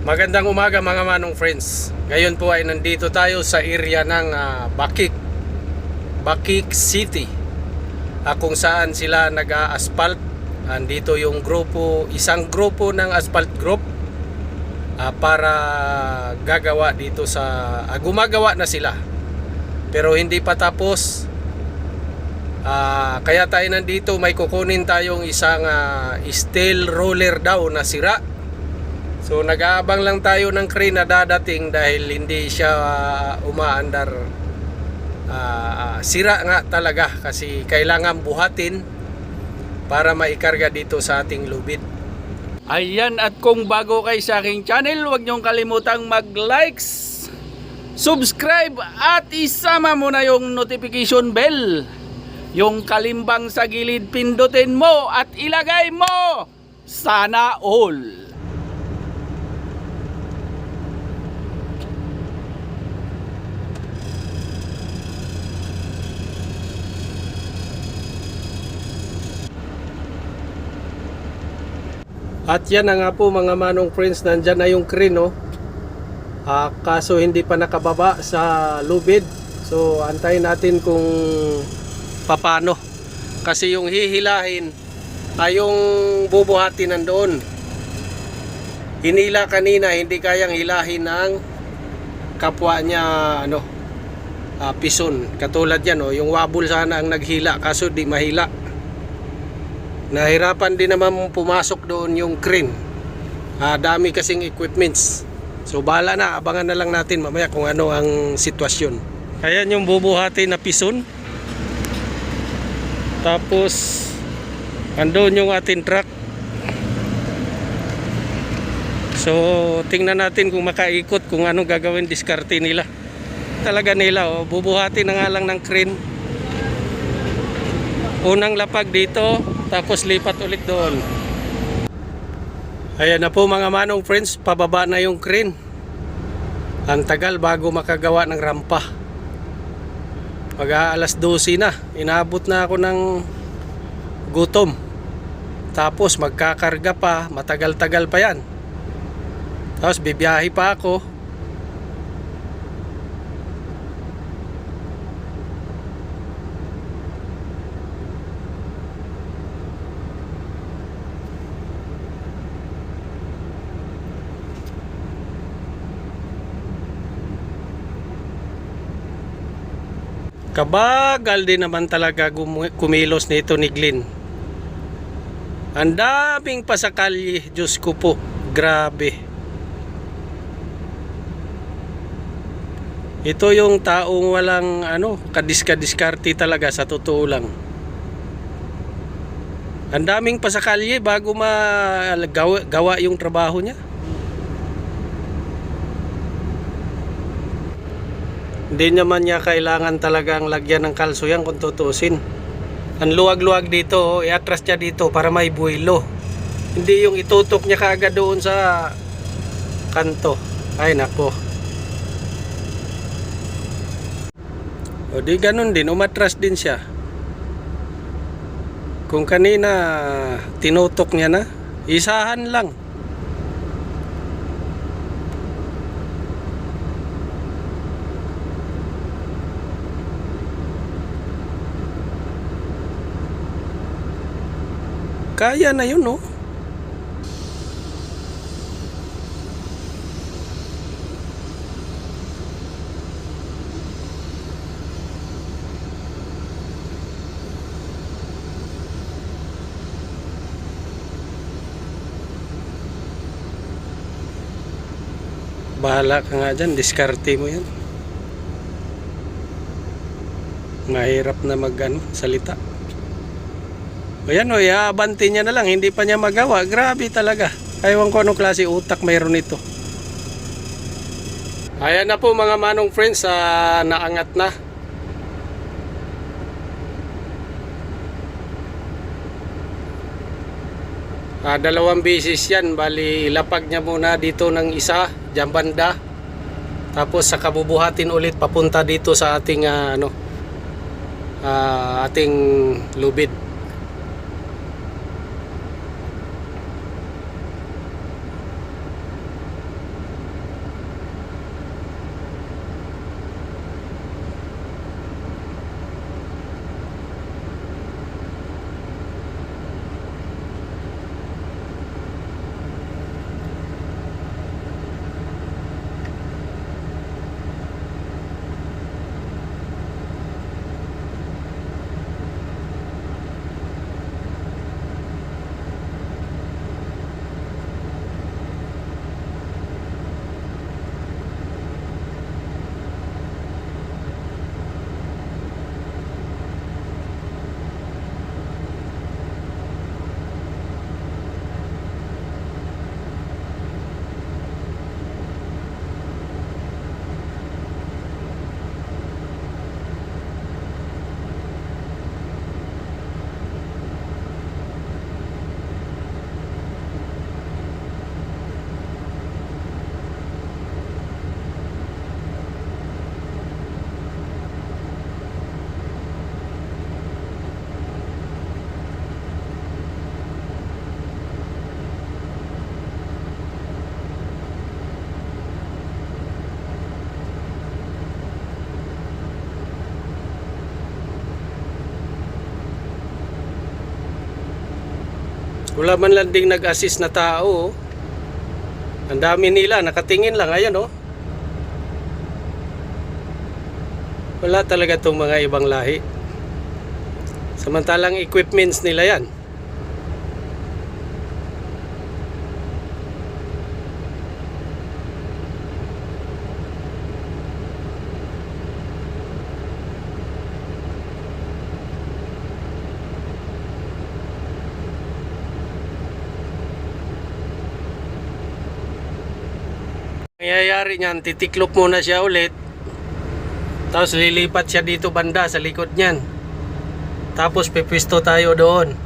Magandang umaga mga manong friends. Ngayon po ay nandito tayo sa area ng ah, Bakik. Bakik City. Ah, kung saan sila nag-asphalt. Andito yung grupo, isang grupo ng asphalt group ah, para gagawa dito sa ah, gumagawa na sila. Pero hindi pa tapos. Ah, kaya tayo nandito may kukunin tayong isang ah, steel roller daw na sira. So nag-aabang lang tayo ng crane na dadating dahil hindi siya ah, umaandar. Ah, sira nga talaga kasi kailangan buhatin para maikarga dito sa ating lubid. Ayan at kung bago kayo sa aking channel, huwag niyong kalimutang mag-likes, subscribe at isama mo na yung notification bell. Yung kalimbang sa gilid pindutin mo at ilagay mo. Sana all. At yan na nga po mga manong friends, nandyan na yung crane no. Ah, kaso hindi pa nakababa sa lubid. So antayin natin kung papano. Kasi yung hihilahin ay yung bubuhatin nandoon. Hinila kanina, hindi kayang hilahin ng kapwa niya ano, ah, pison. Katulad yan, oh, yung wabul sana ang naghila kaso di mahila. Nahirapan din naman pumasok doon yung crane. Ah, dami kasing equipments. So bahala na, abangan na lang natin mamaya kung ano ang sitwasyon. Ayan yung bubuhati na pison. Tapos andun yung ating truck. So tingnan natin kung makaikot kung anong gagawin diskarte nila. Talaga nila, oh, bubuhati na nga lang ng crane. Unang lapag dito, tapos lipat ulit doon. Ayan na po mga manong friends, pababa na yung crane. Ang tagal bago makagawa ng rampa. Pag alas 12 na, inabot na ako ng gutom. Tapos magkakarga pa, matagal-tagal pa yan. Tapos bibiyahe pa ako. Kabagal din naman talaga kumilos nito ni Glenn. Ang daming pasakalye, Diyos ko po. Grabe. Ito yung taong walang ano, kadiska-diskarte talaga sa totoo lang. Ang daming pasakalye bago magawa gawa yung trabaho niya. Hindi naman niya kailangan talagang lagyan ng kalso yan kung tutusin. Ang luwag-luwag dito, oh, iatras niya dito para may buwilo. Hindi yung itutok niya kaagad doon sa kanto. Ay nako. O di ganun din, umatras din siya. Kung kanina tinutok niya na, isahan lang. Kaya na yun, no? Bahala ka nga dyan, diskarte mo yan. Mahirap na mag ano, salita. O yan o, iaabante niya na lang, hindi pa niya magawa. Grabe talaga. Ewan ko anong klase utak mayroon ito. Ayan na po mga manong friends, ah, naangat na. Ah, dalawang beses yan, bali ilapag niya muna dito ng isa, dyan banda. Tapos sa kabubuhatin ulit papunta dito sa ating ah, ano ah, ating lubid. Wala man lang ding nag-assist na tao. oh. Ang dami nila, nakatingin lang. Ayan oh. Wala talaga itong mga ibang lahi. Samantalang equipments nila yan. Nangyayari niyan, titiklop muna siya ulit. Tapos lilipat siya dito banda sa likod niyan. Tapos pipwisto tayo doon.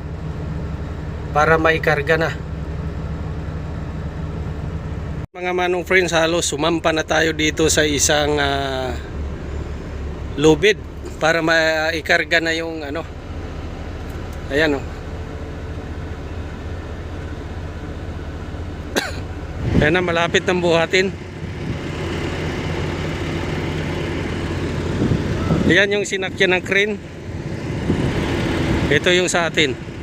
Para maikarga na. Mga manong friends, halos sumampa na tayo dito sa isang ah, lubid para maikarga na yung ano. Ayan oh. Ayan na, malapit ng buhatin. Ayan yung sinakyan ng crane. Ito yung sa atin.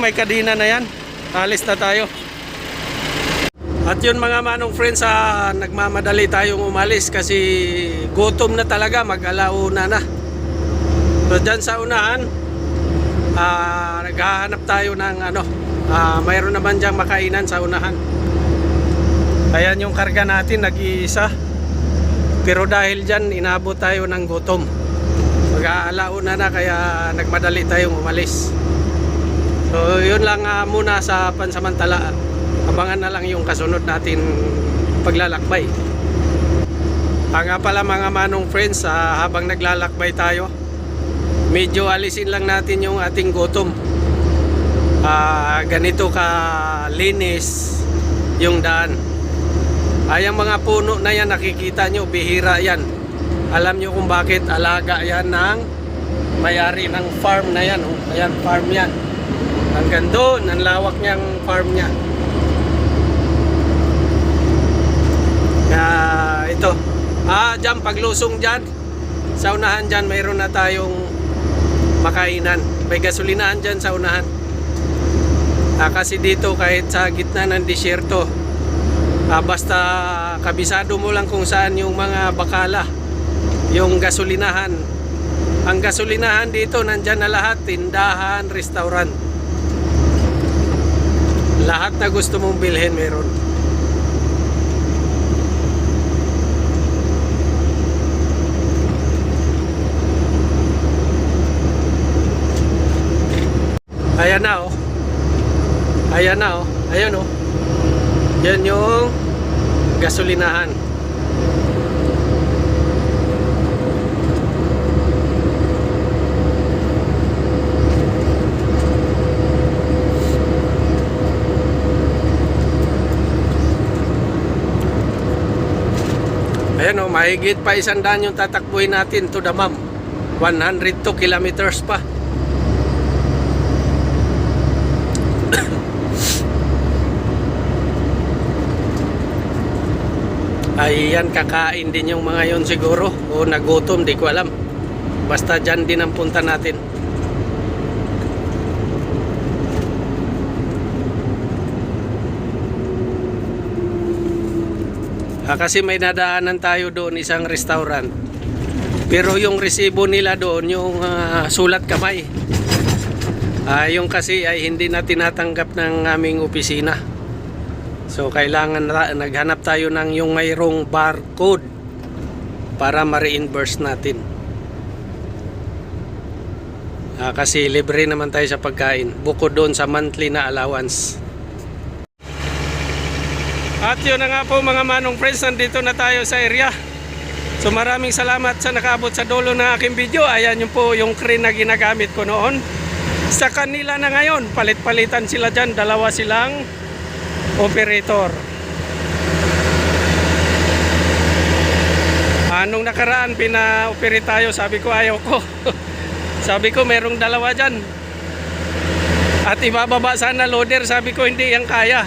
May kadina na yan. Alis na tayo. At yun mga manong friends, ah, nagmamadali tayong umalis kasi gutom na talaga, mag-alauna na. So dyan sa unahan, ah, naghahanap tayo ng ano, ah, mayroon naman diyang makainan sa unahan. Ayan yung karga natin, nag-iisa. Pero dahil dyan, inabot tayo ng gutom. Mag-aalauna na kaya nagmadali tayong umalis. So yun lang ah, muna sa pansamantala. Abangan na lang yung kasunod natin paglalakbay. Ah, nga pala mga manong friends, ah, habang naglalakbay tayo, medyo alisin lang natin yung ating gutom. Ah, ganito ka linis yung daan. Ay, ang mga puno na yan, nakikita nyo, bihira yan. Alam nyo kung bakit alaga yan ng may-ari ng farm na yan. Oh. Ayan, farm yan. Hanggang doon, ang lawak niyang farm niya. Kaya ito. Ah, dyan, paglusong dyan. Sa unahan dyan, mayroon na tayong makainan. May gasolinahan dyan sa unahan. Ah, kasi dito, kahit sa gitna ng disyerto, ah, basta kabisado mo lang kung saan yung mga bakala, yung gasolinahan. Ang gasolinahan dito, nandyan na lahat, tindahan, restaurant. Lahat na gusto mong bilhin meron. Ayan na oh. Ayan na oh. Ayan oh. Yan yung gasolinahan. Ayan o, mahigit pa isang daan yung tatakbuhin natin to the mom. 102 kilometers pa. Ayan, kakain din yung mga yon siguro. O nagutom, di ko alam. Basta dyan din ang punta natin. Ah, kasi may nadaanan tayo doon isang restaurant. Pero yung resibo nila doon, yung ah, sulat kamay. Ah, yung kasi ay hindi na tinatanggap ng aming opisina. So kailangan na, naghanap tayo ng yung mayroong barcode para ma-reimburse natin. Ah, kasi libre naman tayo sa pagkain. Bukod doon sa monthly na allowance. At yun na nga po mga manong friends, nandito na tayo sa area. So maraming salamat sa nakaabot sa dulo ng aking video. Ayan yung po yung crane na ginagamit ko noon. Sa kanila na ngayon, palit-palitan sila dyan. Dalawa silang operator. Anong nakaraan, pina-operate tayo. Sabi ko ayaw ko. sabi ko merong dalawa dyan. At ibababa sana loader. Sabi ko hindi yan kaya.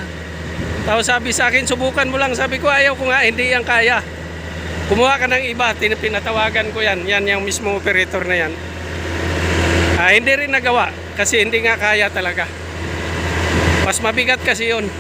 Tapos sabi sa akin, subukan mo lang. Sabi ko, ayaw ko nga, hindi yan kaya. Kumuha ka ng iba, pinatawagan ko yan. Yan yung mismo operator na yan. Ah, hindi rin nagawa kasi hindi nga kaya talaga. Mas mabigat kasi yun.